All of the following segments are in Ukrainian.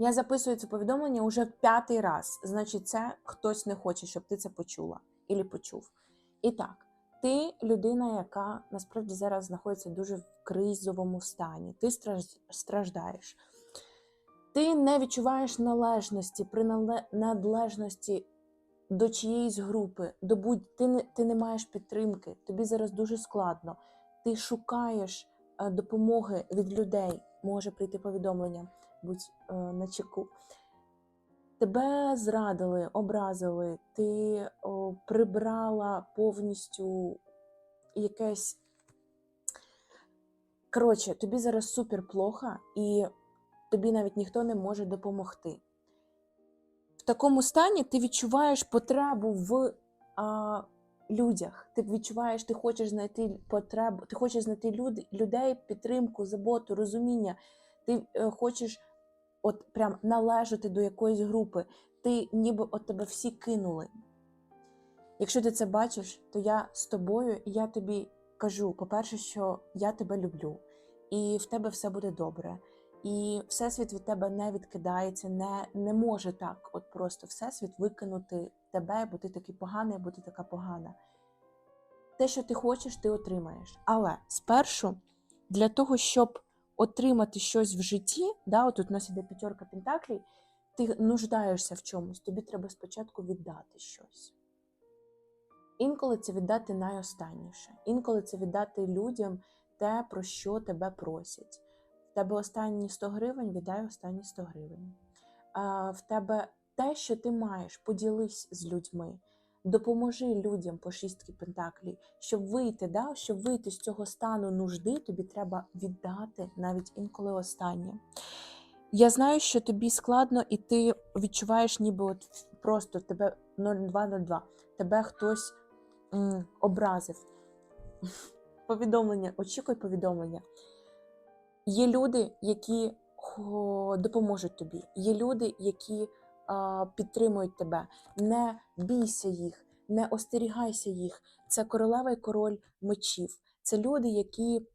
Я записую це повідомлення уже в п'ятий раз. Значить, це хтось не хоче, щоб ти це почула і почув. І так, ти людина, яка насправді зараз знаходиться дуже в кризовому стані. Ти страждаєш. Ти не відчуваєш належності, приналежності до чиєїсь групи, до будь ти не, ти не маєш підтримки, тобі зараз дуже складно. Ти шукаєш допомоги від людей. Може прийти повідомлення, будь е, на чеку. Тебе зрадили, образили, ти о, прибрала повністю якесь. Коротше, тобі зараз супер плохо, і тобі навіть ніхто не може допомогти. В такому стані ти відчуваєш потребу в а, людях. Ти відчуваєш, ти хочеш знайти потребу, ти хочеш знайти люд, людей, підтримку, заботу, розуміння. Ти е, хочеш от прям належати до якоїсь групи. Ти ніби от тебе всі кинули. Якщо ти це бачиш, то я з тобою, і я тобі кажу: по-перше, що я тебе люблю, і в тебе все буде добре. І Всесвіт від тебе не відкидається, не, не може так, от просто Всесвіт викинути тебе, бо ти такий поганий, бо ти така погана. Те, що ти хочеш, ти отримаєш. Але спершу, для того, щоб отримати щось в житті, да, от тут у нас іде п'ятерка пентаклей, ти нуждаєшся в чомусь, тобі треба спочатку віддати щось. Інколи це віддати найостанніше, інколи це віддати людям те, про що тебе просять. Тебе останні 100 гривень, віддай останні 100 гривень. В тебе те, що ти маєш, поділись з людьми. Допоможи людям по шістки пентаклів, щоб вийти, да, щоб вийти з цього стану нужди, тобі треба віддати навіть інколи останнє. Я знаю, що тобі складно, і ти відчуваєш, ніби от просто тебе 0202, тебе хтось м, образив. Повідомлення, очікуй повідомлення. Є люди, які допоможуть тобі, є люди, які підтримують тебе. Не бійся їх, не остерігайся їх. Це королева і король мечів. Це люди, які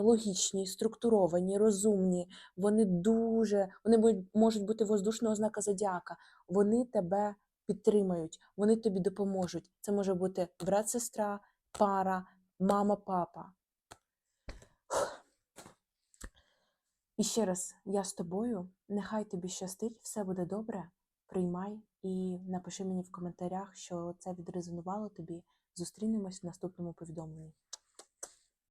логічні, структуровані, розумні. Вони дуже, вони можуть бути воздушного знака зодіака. Вони тебе підтримають, вони тобі допоможуть. Це може бути брат, сестра, пара, мама, папа. І ще раз, я з тобою. Нехай тобі щастить, все буде добре. Приймай і напиши мені в коментарях, що це відрезонувало тобі. Зустрінемось в наступному повідомленні.